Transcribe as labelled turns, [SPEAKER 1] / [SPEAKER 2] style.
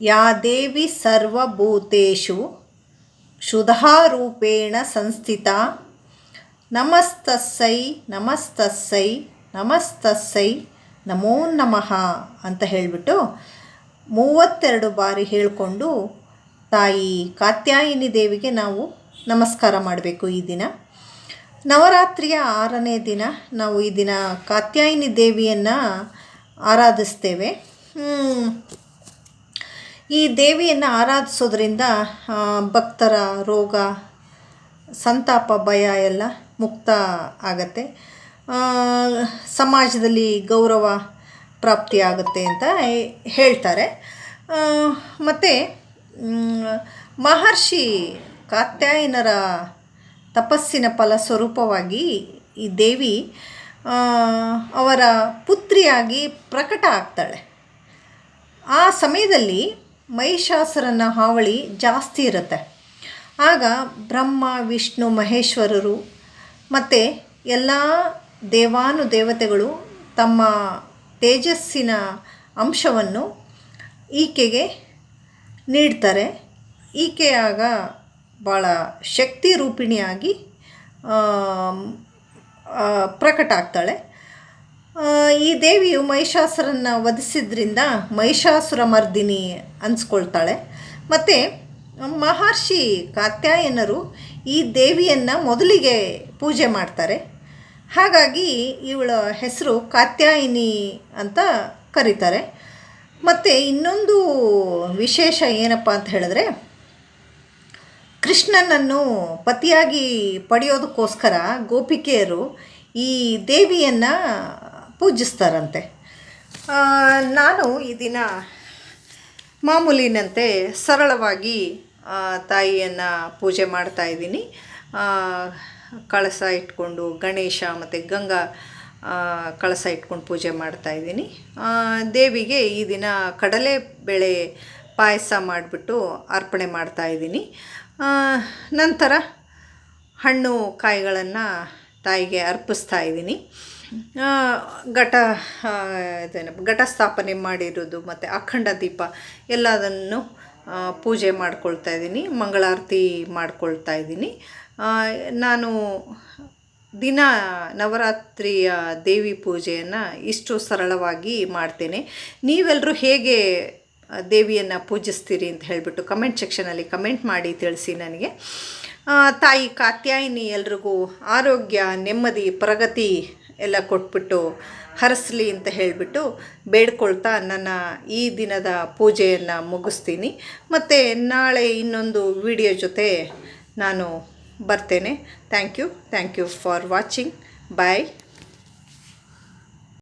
[SPEAKER 1] ಯಾ ದೇವಿ ಸರ್ವಭೂತೇಷು ಕ್ಷುಧಾರೂಪೇಣ ಸಂಸ್ಥಿತಾ ನಮಸ್ತಸ್ಸೈ ನಮಸ್ತಸ್ಸೈ ನಮಸ್ತಸ್ಸೈ, ನಮೋ ನಮಃ ಅಂತ ಹೇಳಿಬಿಟ್ಟು ಮೂವತ್ತೆರಡು ಬಾರಿ ಹೇಳಿಕೊಂಡು ತಾಯಿ ಕಾತ್ಯಾಯಿನಿ ದೇವಿಗೆ ನಾವು ನಮಸ್ಕಾರ ಮಾಡಬೇಕು ಈ ದಿನ ನವರಾತ್ರಿಯ ಆರನೇ ದಿನ ನಾವು ಈ ದಿನ ಕಾತ್ಯಾಯಿನಿ ದೇವಿಯನ್ನು ಆರಾಧಿಸ್ತೇವೆ. ಈ ದೇವಿಯನ್ನು ಆರಾಧಿಸೋದ್ರಿಂದ ಭಕ್ತರ ರೋಗ, ಸಂತಾಪ, ಭಯ ಎಲ್ಲ ಮುಕ್ತ ಆಗತ್ತೆ. ಸಮಾಜದಲ್ಲಿ ಗೌರವ ಪ್ರಾಪ್ತಿ ಆಗುತ್ತೆ ಅಂತ ಹೇಳ್ತಾರೆ. ಮತ್ತು ಮಹರ್ಷಿ ಕಾತ್ಯಾಯನರ ತಪಸ್ಸಿನ ಫಲ ಸ್ವರೂಪವಾಗಿ ಈ ದೇವಿ ಅವರ ಪುತ್ರಿಯಾಗಿ ಪ್ರಕಟ ಆಗ್ತಾಳೆ. ಆ ಸಮಯದಲ್ಲಿ ಮಹಿಷಾಸುರನ ಹಾವಳಿ ಜಾಸ್ತಿ ಇರುತ್ತೆ. ಆಗ ಬ್ರಹ್ಮ, ವಿಷ್ಣು, ಮಹೇಶ್ವರರು ಮತ್ತು ಎಲ್ಲ ದೇವಾನು ದೇವತೆಗಳು ತಮ್ಮ ತೇಜಸ್ಸಿನ ಅಂಶವನ್ನು ಈಕೆಗೆ ನೀಡ್ತಾರೆ. ಈಕೆ ಆಗ ಭಾಳ ಶಕ್ತಿ ರೂಪಿಣಿಯಾಗಿ ಪ್ರಕಟ ಆಗ್ತಾಳೆ ಈ ದೇವಿಯು ಮಹಿಷಾಸುರನ್ನು ವಧಿಸಿದ್ರಿಂದ ಮಹಿಷಾಸುರ ಮರ್ದಿನಿ ಅನ್ಸ್ಕೊಳ್ತಾಳೆ. ಮತ್ತು ಮಹರ್ಷಿ ಕಾತ್ಯಾಯನರು ಈ ದೇವಿಯನ್ನು ಮೊದಲಿಗೆ ಪೂಜೆ ಮಾಡ್ತಾರೆ. ಹಾಗಾಗಿ ಇವಳ ಹೆಸರು ಕಾತ್ಯಾಯಿನಿ ಅಂತ ಕರೀತಾರೆ. ಮತ್ತು ಇನ್ನೊಂದು ವಿಶೇಷ ಏನಪ್ಪ ಅಂತ ಹೇಳಿದ್ರೆ, ಕೃಷ್ಣನನ್ನು ಪತಿಯಾಗಿ ಪಡೆಯೋದಕ್ಕೋಸ್ಕರ ಗೋಪಿಕೆಯರು ಈ ದೇವಿಯನ್ನು ಪೂಜಿಸ್ತಾರಂತೆ. ನಾನು ಈ ದಿನ ಮಾಮೂಲಿನಂತೆ ಸರಳವಾಗಿ ತಾಯಿಯನ್ನು ಪೂಜೆ ಮಾಡ್ತಾ ಇದ್ದೀನಿ. ಕಳಸ ಇಟ್ಕೊಂಡು ಗಣೇಶ ಮತ್ತು ಗಂಗಾ ಕಳಸ ಇಟ್ಕೊಂಡು ಪೂಜೆ ಮಾಡ್ತಾ ಇದ್ದೀನಿ. ದೇವಿಗೆ ಈ ದಿನ ಕಡಲೆ ಬೇಳೆ ಪಾಯಸ ಮಾಡಿಬಿಟ್ಟು ಅರ್ಪಣೆ ಮಾಡ್ತಾ ಇದ್ದೀನಿ. ನಂತರ ಹಣ್ಣು ಕಾಯಿಗಳನ್ನು ತಾಯಿಗೆ ಅರ್ಪಿಸ್ತಾ ಇದ್ದೀನಿ. ಘಟ ಇದೇನಪ್ಪ ಘಟ ಸ್ಥಾಪನೆ ಮಾಡಿರೋದು ಮತ್ತು ಅಖಂಡ ದೀಪ, ಎಲ್ಲದನ್ನು ಪೂಜೆ ಮಾಡ್ಕೊಳ್ತಾ ಇದ್ದೀನಿ, ಮಂಗಳಾರತಿ ಮಾಡ್ಕೊಳ್ತಾ ಇದ್ದೀನಿ. ನಾನು ದಿನ ನವರಾತ್ರಿಯ ದೇವಿ ಪೂಜೆಯನ್ನು ಇಷ್ಟು ಸರಳವಾಗಿ ಮಾಡ್ತೇನೆ. ನೀವೆಲ್ಲರೂ ಹೇಗೆ ದೇವಿಯನ್ನು ಪೂಜಿಸ್ತೀರಿ ಅಂತ ಹೇಳಿಬಿಟ್ಟು ಕಮೆಂಟ್ ಸೆಕ್ಷನಲ್ಲಿ ಕಮೆಂಟ್ ಮಾಡಿ ತಿಳಿಸಿ ನನಗೆ. ತಾಯಿ ಕಾತ್ಯಾಯಿನಿ ಎಲ್ರಿಗೂ ಆರೋಗ್ಯ, ನೆಮ್ಮದಿ, ಪ್ರಗತಿ ಎಲ್ಲ ಕೊಟ್ಬಿಟ್ಟು ಹರಸಲಿ ಅಂತ ಹೇಳಿಬಿಟ್ಟು ಬೇಡ್ಕೊಳ್ತಾ ನನ್ನ ಈ ದಿನದ ಪೂಜೆಯನ್ನು ಮುಗಿಸ್ತೀನಿ. ಮತ್ತು ನಾಳೆ ಇನ್ನೊಂದು ವಿಡಿಯೋ ಜೊತೆ ನಾನು ಬರ್ತೇನೆ. Thank you thank you for watching bye